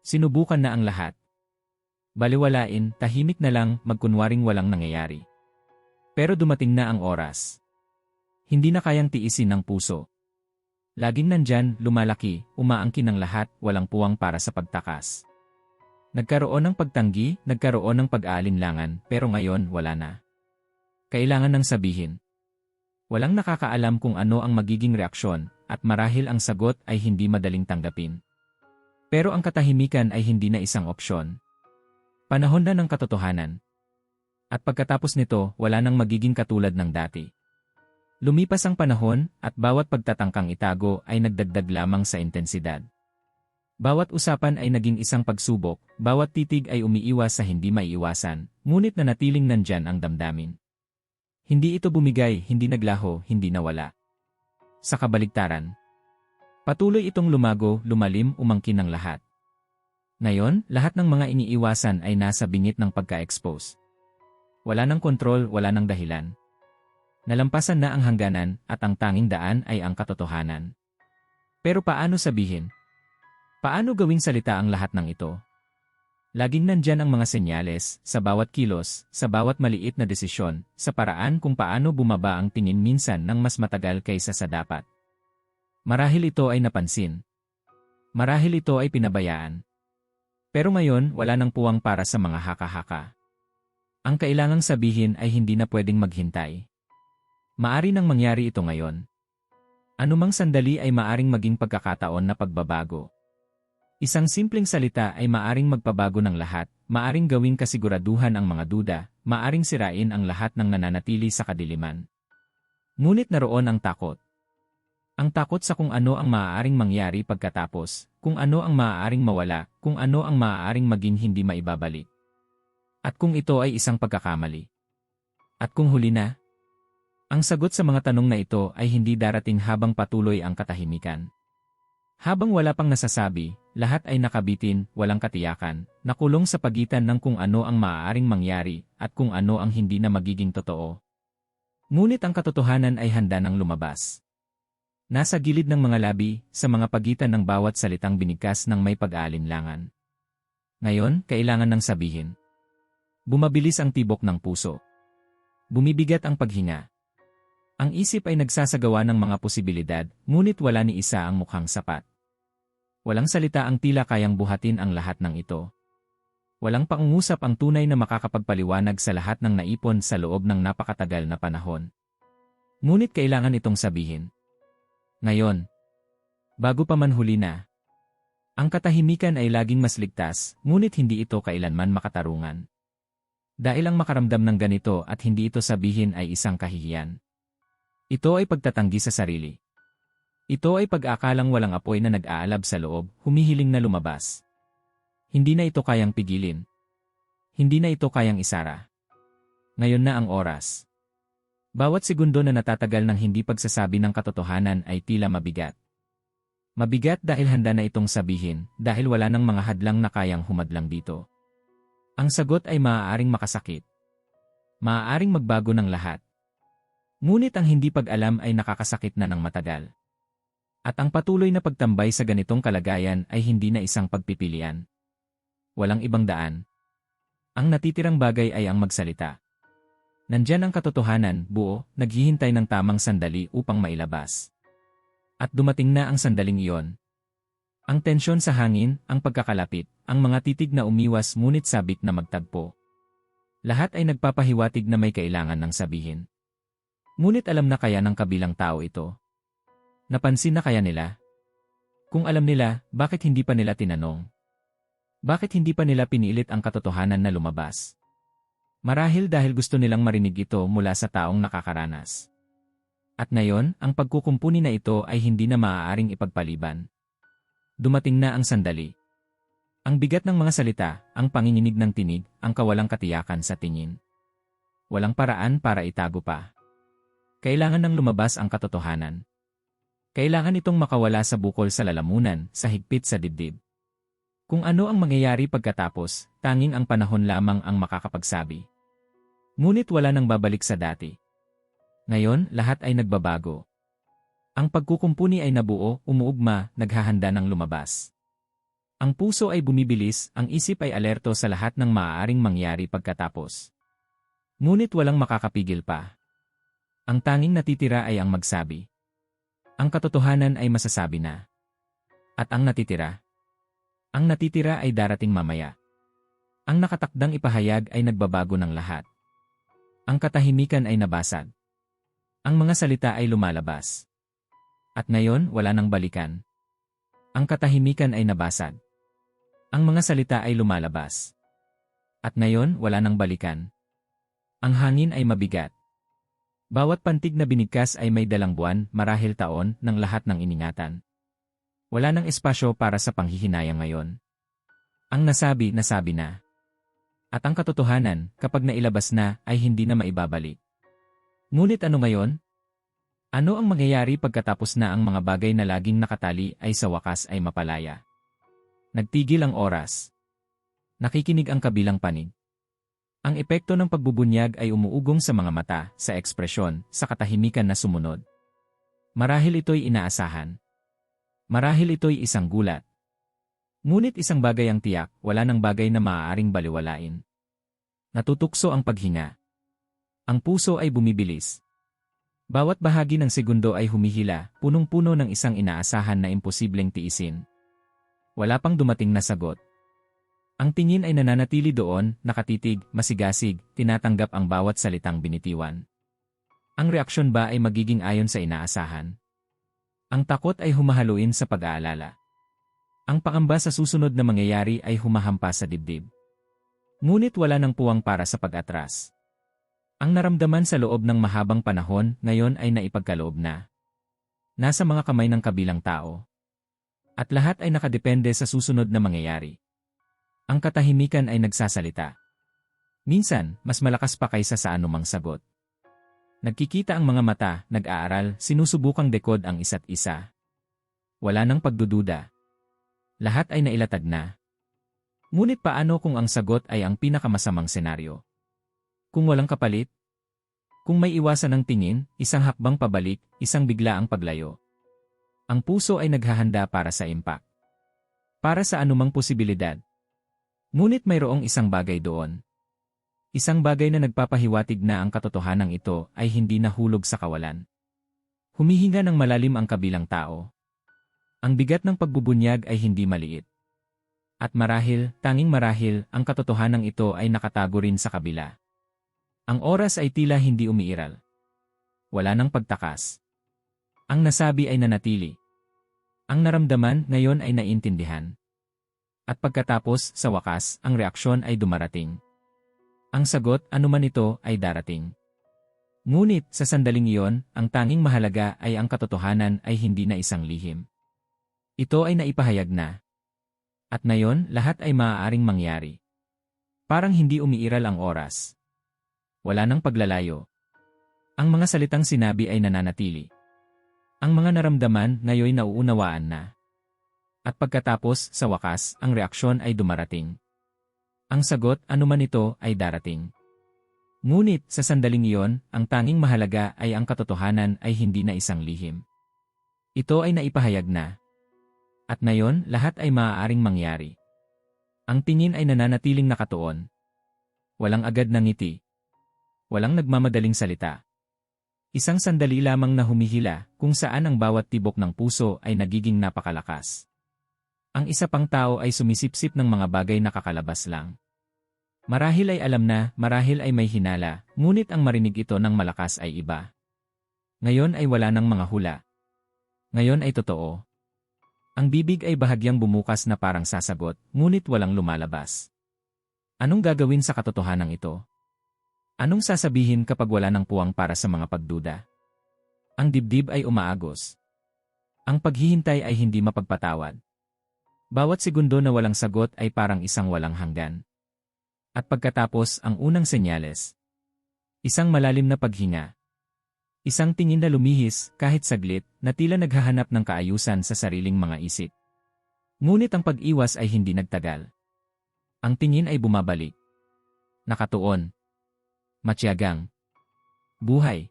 Sinubukan na ang lahat. Baliwalain, tahimik na lang, magkunwaring walang nangyayari. Pero dumating na ang oras. Hindi na kayang tiisin ng puso. Laging nandyan, lumalaki, umaangkin ng lahat, walang puwang para sa pagtakas. Nagkaroon ng pagtanggi, nagkaroon ng pag-aalinlangan, pero ngayon wala na. Kailangan nang sabihin. Walang nakakaalam kung ano ang magiging reaksyon, at marahil ang sagot ay hindi madaling tanggapin. Pero ang katahimikan ay hindi na isang opsyon. Panahon na ng katotohanan. At pagkatapos nito, wala nang magiging katulad ng dati. Lumipas ang panahon, at bawat pagtatangkang itago ay nagdagdag lamang sa intensidad. Bawat usapan ay naging isang pagsubok, bawat titig ay umiiwas sa hindi maiiwasan, ngunit nanatiling nandyan ang damdamin. Hindi ito bumigay, hindi naglaho, hindi nawala. Sa kabaligtaran, patuloy itong lumago, lumalim, umangkin ng lahat. Ngayon, lahat ng mga iniiwasan ay nasa bingit ng pagka-expose. Wala ng kontrol, wala ng dahilan. Nalampasan na ang hangganan at ang tanging daan ay ang katotohanan. Pero paano sabihin, Paano gawing salita ang lahat ng ito? Laging nandyan ang mga senyales, sa bawat kilos, sa bawat maliit na desisyon, sa paraan kung paano bumaba ang tingin minsan ng mas matagal kaysa sa dapat. Marahil ito ay napansin. Marahil ito ay pinabayaan. Pero ngayon, wala nang puwang para sa mga haka-haka. Ang kailangang sabihin ay hindi na pwedeng maghintay. Maari nang mangyari ito ngayon. Anumang sandali ay maaring maging pagkakataon na pagbabago. Isang simpleng salita ay maaring magpabago ng lahat, maaring gawing kasiguraduhan ang mga duda, maaring sirain ang lahat ng nananatili sa kadiliman. Ngunit naroon ang takot. Ang takot sa kung ano ang maaaring mangyari pagkatapos, kung ano ang maaaring mawala, kung ano ang maaaring maging hindi maibabalik. At kung ito ay isang pagkakamali. At kung huli na, ang sagot sa mga tanong na ito ay hindi darating habang patuloy ang katahimikan. Habang wala pang nasasabi, lahat ay nakabitin, walang katiyakan, nakulong sa pagitan ng kung ano ang maaaring mangyari at kung ano ang hindi na magiging totoo. Ngunit ang katotohanan ay handa ng lumabas. Nasa gilid ng mga labi, sa mga pagitan ng bawat salitang binigkas ng may pag-aalinlangan. Ngayon, kailangan ng sabihin. Bumabilis ang tibok ng puso. Bumibigat ang paghinga. Ang isip ay nagsasagawa ng mga posibilidad, ngunit wala ni isa ang mukhang sapat. Walang salita ang tila kayang buhatin ang lahat ng ito. Walang pangungusap ang tunay na makakapagpaliwanag sa lahat ng naipon sa loob ng napakatagal na panahon. Ngunit kailangan itong sabihin. Ngayon, bago pa man huli na, ang katahimikan ay laging mas ligtas, ngunit hindi ito kailanman makatarungan. Dahil ang makaramdam ng ganito at hindi ito sabihin ay isang kahihiyan. Ito ay pagtatanggi sa sarili. Ito ay pag-akalang walang apoy na nag-aalab sa loob, humihiling na lumabas. Hindi na ito kayang pigilin. Hindi na ito kayang isara. Ngayon na ang oras. Bawat segundo na natatagal ng hindi pagsasabi ng katotohanan ay tila mabigat. Mabigat dahil handa na itong sabihin, dahil wala ng mga hadlang na kayang humadlang dito. Ang sagot ay maaaring makasakit. Maaaring magbago ng lahat. Ngunit ang hindi pag-alam ay nakakasakit na ng matagal. At ang patuloy na pagtambay sa ganitong kalagayan ay hindi na isang pagpipilian. Walang ibang daan. Ang natitirang bagay ay ang magsalita. Nandyan ang katotohanan, buo, naghihintay ng tamang sandali upang mailabas. At dumating na ang sandaling iyon. Ang tensyon sa hangin, ang pagkakalapit, ang mga titig na umiwas ngunit sabik na magtagpo. Lahat ay nagpapahiwatig na may kailangan ng sabihin. Ngunit alam na kaya ng kabilang tao ito. Napansin na kaya nila? Kung alam nila, bakit hindi pa nila tinanong? Bakit hindi pa nila pinilit ang katotohanan na lumabas? Marahil dahil gusto nilang marinig ito mula sa taong nakakaranas. At ngayon, ang pagkukumpuni na ito ay hindi na maaaring ipagpaliban. Dumating na ang sandali. Ang bigat ng mga salita, ang panginginig ng tinig, ang kawalang katiyakan sa tingin. Walang paraan para itago pa. Kailangan nang lumabas ang katotohanan. Kailangan itong makawala sa bukol sa lalamunan, sa higpit sa dibdib. Kung ano ang mangyayari pagkatapos, tanging ang panahon lamang ang makakapagsabi. Ngunit wala nang babalik sa dati. Ngayon, lahat ay nagbabago. Ang pagkukumpuni ay nabuo, umuugma, naghahanda ng lumabas. Ang puso ay bumibilis, ang isip ay alerto sa lahat ng maaaring mangyari pagkatapos. Ngunit walang makakapigil pa. Ang tanging natitira ay ang magsabi. Ang katotohanan ay masasabi na. At ang natitira? Ang natitira ay darating mamaya. Ang nakatakdang ipahayag ay nagbabago ng lahat. Ang katahimikan ay nabasag. Ang mga salita ay lumalabas. At ngayon, wala nang balikan. Ang katahimikan ay nabasag. Ang mga salita ay lumalabas. At ngayon, wala nang balikan. Ang hangin ay mabigat. Bawat pantig na binigkas ay may dalang buwan, marahil taon, ng lahat ng iningatan. Wala nang espasyo para sa panghihinayang ngayon. Ang nasabi, nasabi na. At ang katotohanan, kapag nailabas na, ay hindi na maibabalik. Ngunit ano ngayon? Ano ang mangyayari pagkatapos na ang mga bagay na laging nakatali ay sa wakas ay mapalaya? Nagtigil ang oras. Nakikinig ang kabilang panig. Ang epekto ng pagbubunyag ay umuugong sa mga mata, sa ekspresyon, sa katahimikan na sumunod. Marahil ito'y inaasahan. Marahil ito'y isang gulat. Ngunit isang bagay ang tiyak, wala nang bagay na maaaring baliwalain. Natutukso ang paghinga. Ang puso ay bumibilis. Bawat bahagi ng segundo ay humihila, punong-puno ng isang inaasahan na imposibleng tiisin. Wala pang dumating na sagot. Ang tingin ay nananatili doon, nakatitig, masigasig, tinatanggap ang bawat salitang binitiwan. Ang reaksyon ba ay magiging ayon sa inaasahan? Ang takot ay humahaluin sa pag-aalala. Ang pangamba sa susunod na mangyayari ay humahampas sa dibdib. Ngunit wala nang puwang para sa pag-atras. Ang naramdaman sa loob ng mahabang panahon ngayon ay naipagkaloob na. Nasa mga kamay ng kabilang tao. At lahat ay nakadepende sa susunod na mangyayari. Ang katahimikan ay nagsasalita. Minsan, mas malakas pa kaysa sa anumang sagot. Nagkikita ang mga mata, nag-aaral, sinusubukang dekod ang isa't isa. Wala nang pagdududa. Lahat ay nailatag na. Ngunit paano kung ang sagot ay ang pinakamasamang senaryo? Kung walang kapalit? Kung may iwasan ng tingin, isang hakbang pabalik, isang bigla ang paglayo. Ang puso ay naghahanda para sa impact. Para sa anumang posibilidad. Ngunit mayroong isang bagay doon. Isang bagay na nagpapahiwatig na ang katotohanan ito ay hindi nahulog sa kawalan. Humihinga ng malalim ang kabilang tao. Ang bigat ng pagbubunyag ay hindi maliit. At marahil, tanging marahil, ang katotohanan ito ay nakatago rin sa kabila. Ang oras ay tila hindi umiiral. Wala nang pagtakas. Ang nasabi ay nanatili. Ang naramdaman ngayon ay naintindihan. At pagkatapos, sa wakas, ang reaksyon ay dumarating. Ang sagot, anuman ito, ay darating. Ngunit, sa sandaling iyon, ang tanging mahalaga ay ang katotohanan ay hindi na isang lihim. Ito ay naipahayag na. At ngayon, lahat ay maaaring mangyari. Parang hindi umiiral ang oras. Wala nang paglalayo. Ang mga salitang sinabi ay nananatili. Ang mga naramdaman ngayon nauunawaan na. At pagkatapos, sa wakas, ang reaksyon ay dumarating. Ang sagot, anuman ito, ay darating. Ngunit, sa sandaling iyon, ang tanging mahalaga ay ang katotohanan ay hindi na isang lihim. Ito ay naipahayag na. At ngayon, lahat ay maaaring mangyari. Ang tingin ay nananatiling nakatuon. Walang agad na ngiti. Walang nagmamadaling salita. Isang sandali lamang na humihila kung saan ang bawat tibok ng puso ay nagiging napakalakas. Ang isa pang tao ay sumisipsip ng mga bagay na kakalabas lang. Marahil ay alam na, marahil ay may hinala, ngunit ang marinig ito ng malakas ay iba. Ngayon ay wala ng mga hula. Ngayon ay totoo. Ang bibig ay bahagyang bumukas na parang sasagot, ngunit walang lumalabas. Anong gagawin sa katotohanan ito? Anong sasabihin kapag wala ng puwang para sa mga pagduda? Ang dibdib ay umaagos. Ang paghihintay ay hindi mapagpatawad. Bawat segundo na walang sagot ay parang isang walang hanggan. At pagkatapos ang unang senyales. Isang malalim na paghinga. Isang tingin na lumihis, kahit saglit, na tila naghahanap ng kaayusan sa sariling mga isip. Ngunit ang pag-iwas ay hindi nagtagal. Ang tingin ay bumabalik. Nakatuon, Matyagang. Buhay.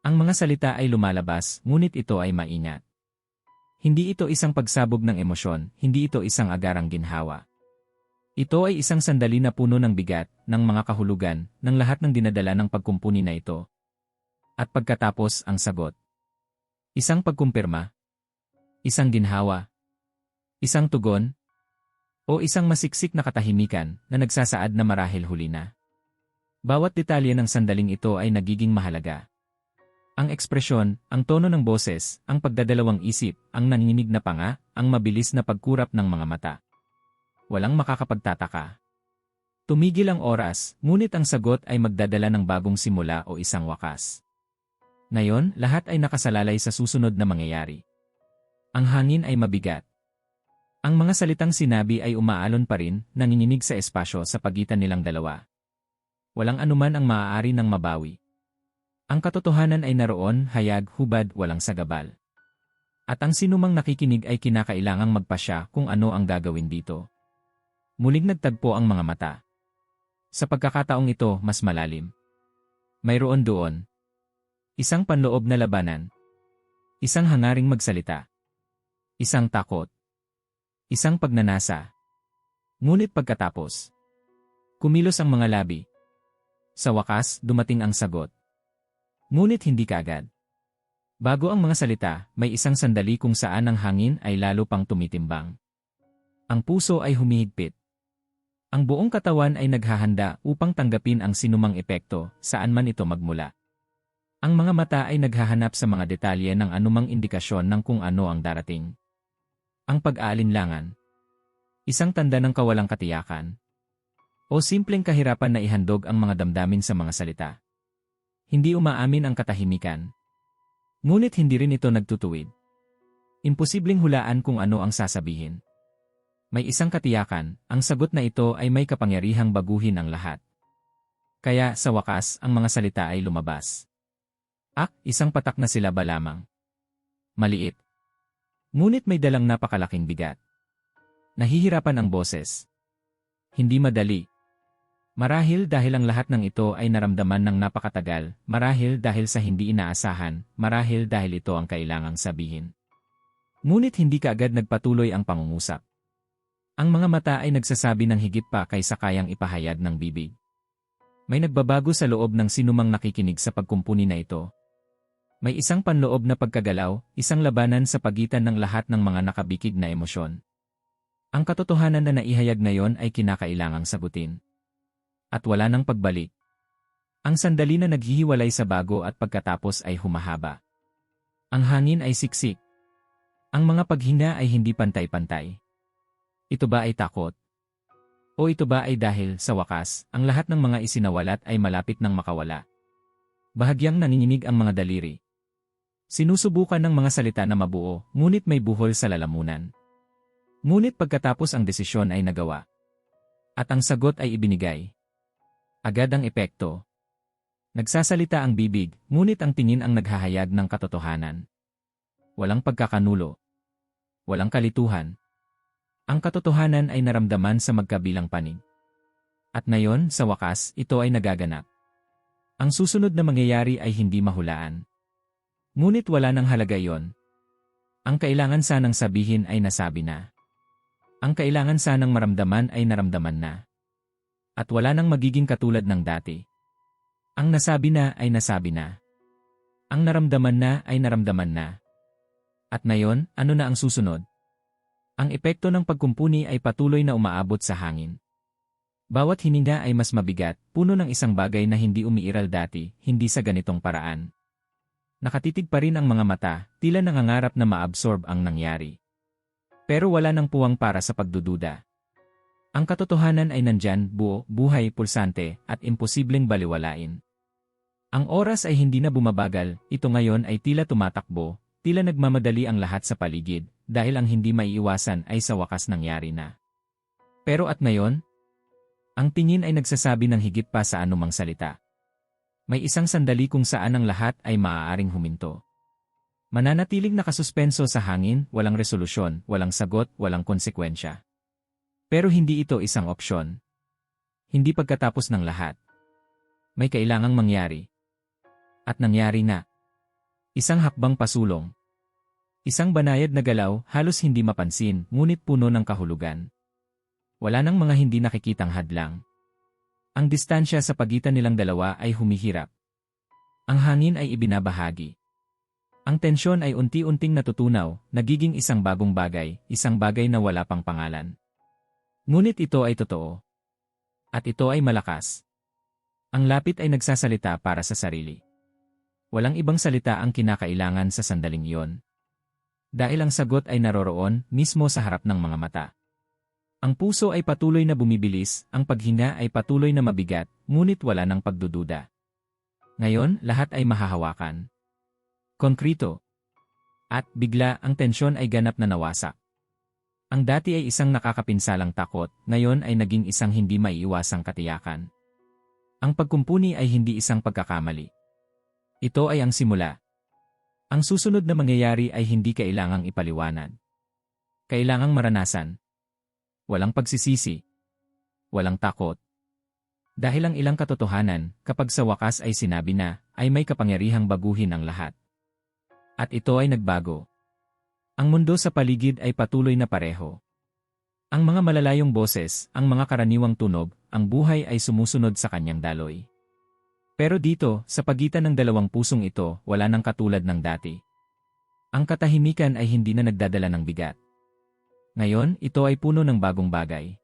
Ang mga salita ay lumalabas, ngunit ito ay maingat. Hindi ito isang pagsabog ng emosyon, hindi ito isang agarang ginhawa. Ito ay isang sandali na puno ng bigat, ng mga kahulugan, ng lahat ng dinadala ng pagkumpuni na ito. At pagkatapos ang sagot. Isang pagkumpirma. Isang ginhawa. Isang tugon. O isang masiksik na katahimikan na nagsasaad na marahil huli na. Bawat detalye ng sandaling ito ay nagiging mahalaga. Ang ekspresyon, ang tono ng boses, ang pagdadalawang isip, ang nanginginig na panga, ang mabilis na pagkurap ng mga mata walang makakapagtataka. Tumigil ang oras, ngunit ang sagot ay magdadala ng bagong simula o isang wakas. Ngayon, lahat ay nakasalalay sa susunod na mangyayari. Ang hangin ay mabigat. Ang mga salitang sinabi ay umaalon pa rin, nanginginig sa espasyo sa pagitan nilang dalawa. Walang anuman ang maaari ng mabawi. Ang katotohanan ay naroon, hayag, hubad, walang sagabal. At ang sinumang nakikinig ay kinakailangang magpasya kung ano ang gagawin dito. Muling nagtagpo ang mga mata. Sa pagkakataong ito, mas malalim. Mayroon doon. Isang panloob na labanan. Isang hangaring magsalita. Isang takot. Isang pagnanasa. Ngunit pagkatapos, kumilos ang mga labi. Sa wakas, dumating ang sagot. Ngunit hindi kagad. Bago ang mga salita, may isang sandali kung saan ang hangin ay lalo pang tumitimbang. Ang puso ay humihigpit. Ang buong katawan ay naghahanda upang tanggapin ang sinumang epekto, saan man ito magmula. Ang mga mata ay naghahanap sa mga detalye ng anumang indikasyon ng kung ano ang darating. Ang pag-aalinlangan. Isang tanda ng kawalang katiyakan. O simpleng kahirapan na ihandog ang mga damdamin sa mga salita. Hindi umaamin ang katahimikan. Ngunit hindi rin ito nagtutuwid. Imposibleng hulaan kung ano ang sasabihin. May isang katiyakan, ang sagot na ito ay may kapangyarihang baguhin ang lahat. Kaya sa wakas, ang mga salita ay lumabas. Ak, isang patak na sila ba lamang? Maliit. Ngunit may dalang napakalaking bigat. Nahihirapan ang boses. Hindi madali. Marahil dahil ang lahat ng ito ay naramdaman ng napakatagal, marahil dahil sa hindi inaasahan, marahil dahil ito ang kailangang sabihin. Ngunit hindi kaagad nagpatuloy ang pangungusap. Ang mga mata ay nagsasabi ng higit pa kaysa kayang ipahayag ng bibig. May nagbabago sa loob ng sinumang nakikinig sa pagkumpuni na ito. May isang panloob na pagkagalaw, isang labanan sa pagitan ng lahat ng mga nakabikig na emosyon. Ang katotohanan na naihayag ngayon ay kinakailangang sagutin. At wala nang pagbalik. Ang sandali na naghihiwalay sa bago at pagkatapos ay humahaba. Ang hangin ay siksik. Ang mga paghina ay hindi pantay-pantay. Ito ba ay takot? O ito ba ay dahil, sa wakas, ang lahat ng mga isinawalat ay malapit ng makawala? Bahagyang nanginginig ang mga daliri. Sinusubukan ng mga salita na mabuo, ngunit may buhol sa lalamunan. Ngunit pagkatapos ang desisyon ay nagawa. At ang sagot ay ibinigay. Agad ang epekto. Nagsasalita ang bibig, ngunit ang tingin ang naghahayag ng katotohanan. Walang pagkakanulo. Walang kalituhan. Ang katotohanan ay naramdaman sa magkabilang panig. At ngayon, sa wakas, ito ay nagaganap. Ang susunod na mangyayari ay hindi mahulaan. Ngunit wala nang halaga yon. Ang kailangan sanang sabihin ay nasabi na. Ang kailangan sanang maramdaman ay naramdaman na. At wala nang magiging katulad ng dati. Ang nasabi na ay nasabi na. Ang naramdaman na ay naramdaman na. At ngayon, ano na ang susunod? Ang epekto ng pagkumpuni ay patuloy na umaabot sa hangin. Bawat hininga ay mas mabigat, puno ng isang bagay na hindi umiiral dati, hindi sa ganitong paraan. Nakatitig pa rin ang mga mata, tila nangangarap na maabsorb ang nangyari. Pero wala nang puwang para sa pagdududa. Ang katotohanan ay nandyan, buo, buhay, pulsante, at imposibleng baliwalain. Ang oras ay hindi na bumabagal, ito ngayon ay tila tumatakbo, tila nagmamadali ang lahat sa paligid, dahil ang hindi maiiwasan ay sa wakas nangyari na. Pero at ngayon, ang tingin ay nagsasabi ng higit pa sa anumang salita. May isang sandali kung saan ang lahat ay maaaring huminto. Mananatiling nakasuspenso sa hangin, walang resolusyon, walang sagot, walang konsekwensya. Pero hindi ito isang opsyon. Hindi pagkatapos ng lahat. May kailangang mangyari. At nangyari na. Isang hakbang pasulong. Isang banayad na galaw, halos hindi mapansin, ngunit puno ng kahulugan. Wala nang mga hindi nakikitang hadlang. Ang distansya sa pagitan nilang dalawa ay humihirap. Ang hangin ay ibinabahagi. Ang tensyon ay unti-unting natutunaw, nagiging isang bagong bagay, isang bagay na wala pang pangalan. Ngunit ito ay totoo. At ito ay malakas. Ang lapit ay nagsasalita para sa sarili. Walang ibang salita ang kinakailangan sa sandaling iyon. Dahil ang sagot ay naroroon mismo sa harap ng mga mata. Ang puso ay patuloy na bumibilis, ang paghinga ay patuloy na mabigat, ngunit wala ng pagdududa. Ngayon, lahat ay mahahawakan. Konkrito. At bigla ang tensyon ay ganap na nawasak. Ang dati ay isang nakakapinsalang takot, ngayon ay naging isang hindi maiiwasang katiyakan. Ang pagkumpuni ay hindi isang pagkakamali. Ito ay ang simula. Ang susunod na mangyayari ay hindi kailangang ipaliwanag. Kailangang maranasan. Walang pagsisisi. Walang takot. Dahil ang ilang katotohanan, kapag sa wakas ay sinabi na, ay may kapangyarihang baguhin ang lahat. At ito ay nagbago. Ang mundo sa paligid ay patuloy na pareho. Ang mga malalayong boses, ang mga karaniwang tunog, ang buhay ay sumusunod sa kanyang daloy. Pero dito, sa pagitan ng dalawang pusong ito, wala nang katulad ng dati. Ang katahimikan ay hindi na nagdadala ng bigat. Ngayon, ito ay puno ng bagong bagay.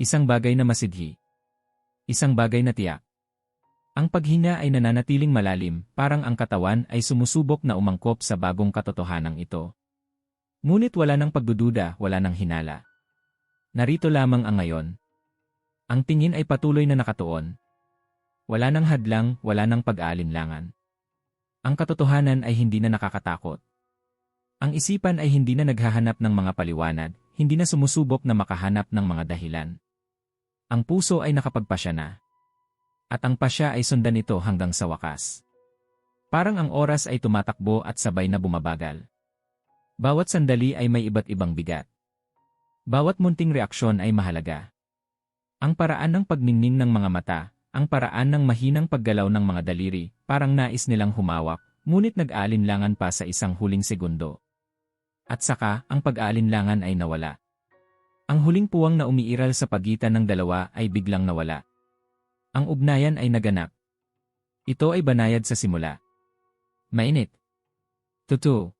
Isang bagay na masidhi. Isang bagay na tiyak. Ang paghinga ay nananatiling malalim, parang ang katawan ay sumusubok na umangkop sa bagong katotohanan ito. Ngunit wala ng pagdududa, wala ng hinala. Narito lamang ang ngayon. Ang tingin ay patuloy na nakatuon. Wala ng hadlang, wala ng pag-aalinlangan. Ang katotohanan ay hindi na nakakatakot. Ang isipan ay hindi na naghahanap ng mga paliwanag, hindi na sumusubok na makahanap ng mga dahilan. Ang puso ay nakapagpasya na. At ang pasya ay sundan ito hanggang sa wakas. Parang ang oras ay tumatakbo at sabay na bumabagal. Bawat sandali ay may iba't ibang bigat. Bawat munting reaksyon ay mahalaga. Ang paraan ng pagningning ng mga mata, ang paraan ng mahinang paggalaw ng mga daliri, parang nais nilang humawak, ngunit nag-aalinlangan pa sa isang huling segundo. At saka, ang pag-aalinlangan ay nawala. Ang huling puwang na umiiral sa pagitan ng dalawa ay biglang nawala. Ang ugnayan ay naganap. Ito ay banayad sa simula. Mainit. Totoo.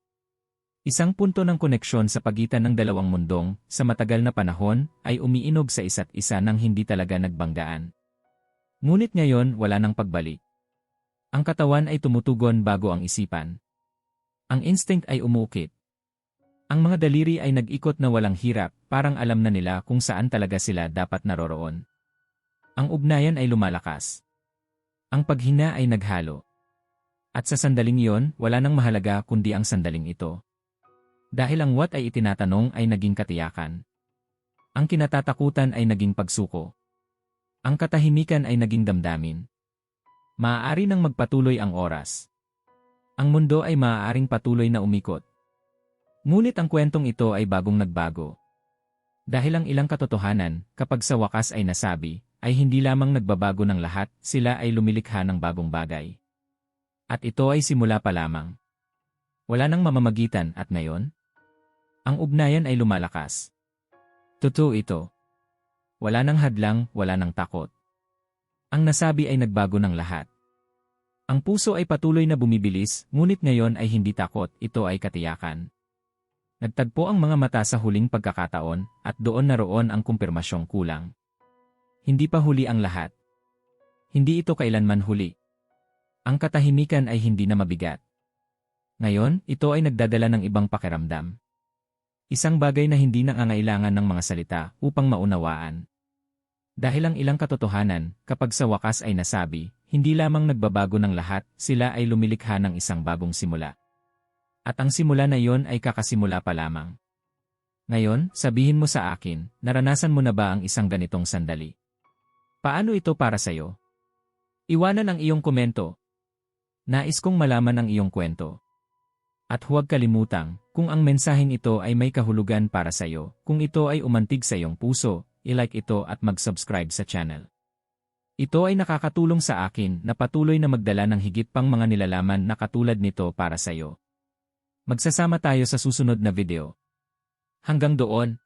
Isang punto ng koneksyon sa pagitan ng dalawang mundong, sa matagal na panahon, ay umiinog sa isa't isa nang hindi talaga nagbanggaan. Ngunit ngayon wala nang pagbalik. Ang katawan ay tumutugon bago ang isipan. Ang instinct ay umukit. Ang mga daliri ay nag-ikot na walang hirap, parang alam na nila kung saan talaga sila dapat naroroon. Ang ugnayan ay lumalakas. Ang paghina ay naghalo. At sa sandaling iyon, wala nang mahalaga kundi ang sandaling ito. Dahil ang what ay itinatanong ay naging katiyakan. Ang kinatatakutan ay naging pagsuko. Ang katahimikan ay naging damdamin. Maaari nang magpatuloy ang oras. Ang mundo ay maaaring patuloy na umikot. Ngunit ang kwentong ito ay bagong nagbago. Dahil ang ilang katotohanan, kapag sa wakas ay nasabi, ay hindi lamang nagbabago ng lahat, sila ay lumilikha ng bagong bagay. At ito ay simula pa lamang. Wala nang mamamagitan at ngayon? Ang ugnayan ay lumalakas. Totoo ito. Wala nang hadlang, wala nang takot. Ang nasabi ay nagbago ng lahat. Ang puso ay patuloy na bumibilis, ngunit ngayon ay hindi takot, ito ay katiyakan. Nagtagpo ang mga mata sa huling pagkakataon, at doon naroon ang kumpirmasyong kulang. Hindi pa huli ang lahat. Hindi ito kailanman huli. Ang katahimikan ay hindi na mabigat. Ngayon, ito ay nagdadala ng ibang pakiramdam. Isang bagay na hindi nangangailangan ng mga salita upang maunawaan. Dahil ang ilang katotohanan, kapag sa wakas ay nasabi, hindi lamang nagbabago ng lahat, sila ay lumilikha ng isang bagong simula. At ang simula na iyon ay kakasimula pa lamang. Ngayon, sabihin mo sa akin, naranasan mo na ba ang isang ganitong sandali? Paano ito para sa'yo? Iwanan ang iyong komento. Nais kong malaman ang iyong kwento. At huwag kalimutang, kung ang mensaheng ito ay may kahulugan para sa'yo, kung ito ay umantig sa iyong puso, ilike ito at mag-subscribe sa channel. Ito ay nakakatulong sa akin na patuloy na magdala ng higit pang mga nilalaman na katulad nito para sa iyo. Magsasama tayo sa susunod na video. Hanggang doon,